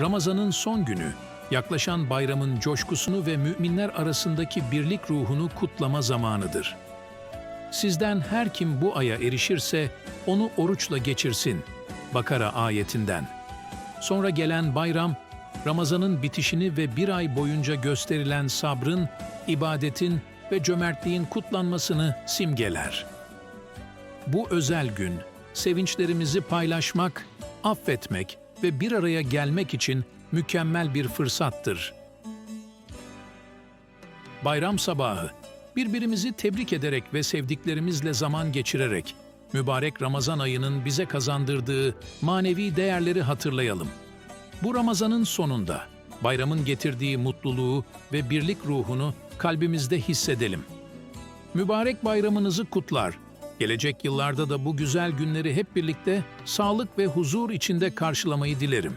Ramazan'ın son günü, yaklaşan bayramın coşkusunu ve müminler arasındaki birlik ruhunu kutlama zamanıdır. Sizden her kim bu aya erişirse onu oruçla geçirsin. Bakara ayetinden. Sonra gelen bayram, Ramazan'ın bitişini ve bir ay boyunca gösterilen sabrın, ibadetin ve cömertliğin kutlanmasını simgeler. Bu özel gün, sevinçlerimizi paylaşmak, affetmek ve bir araya gelmek için mükemmel bir fırsattır. Bayram sabahı, birbirimizi tebrik ederek ve sevdiklerimizle zaman geçirerek, mübarek Ramazan ayının bize kazandırdığı manevi değerleri hatırlayalım. Bu Ramazan'ın sonunda, bayramın getirdiği mutluluğu ve birlik ruhunu kalbimizde hissedelim. Mübarek bayramınızı kutlar. Gelecek yıllarda da bu güzel günleri hep birlikte sağlık ve huzur içinde karşılamayı dilerim.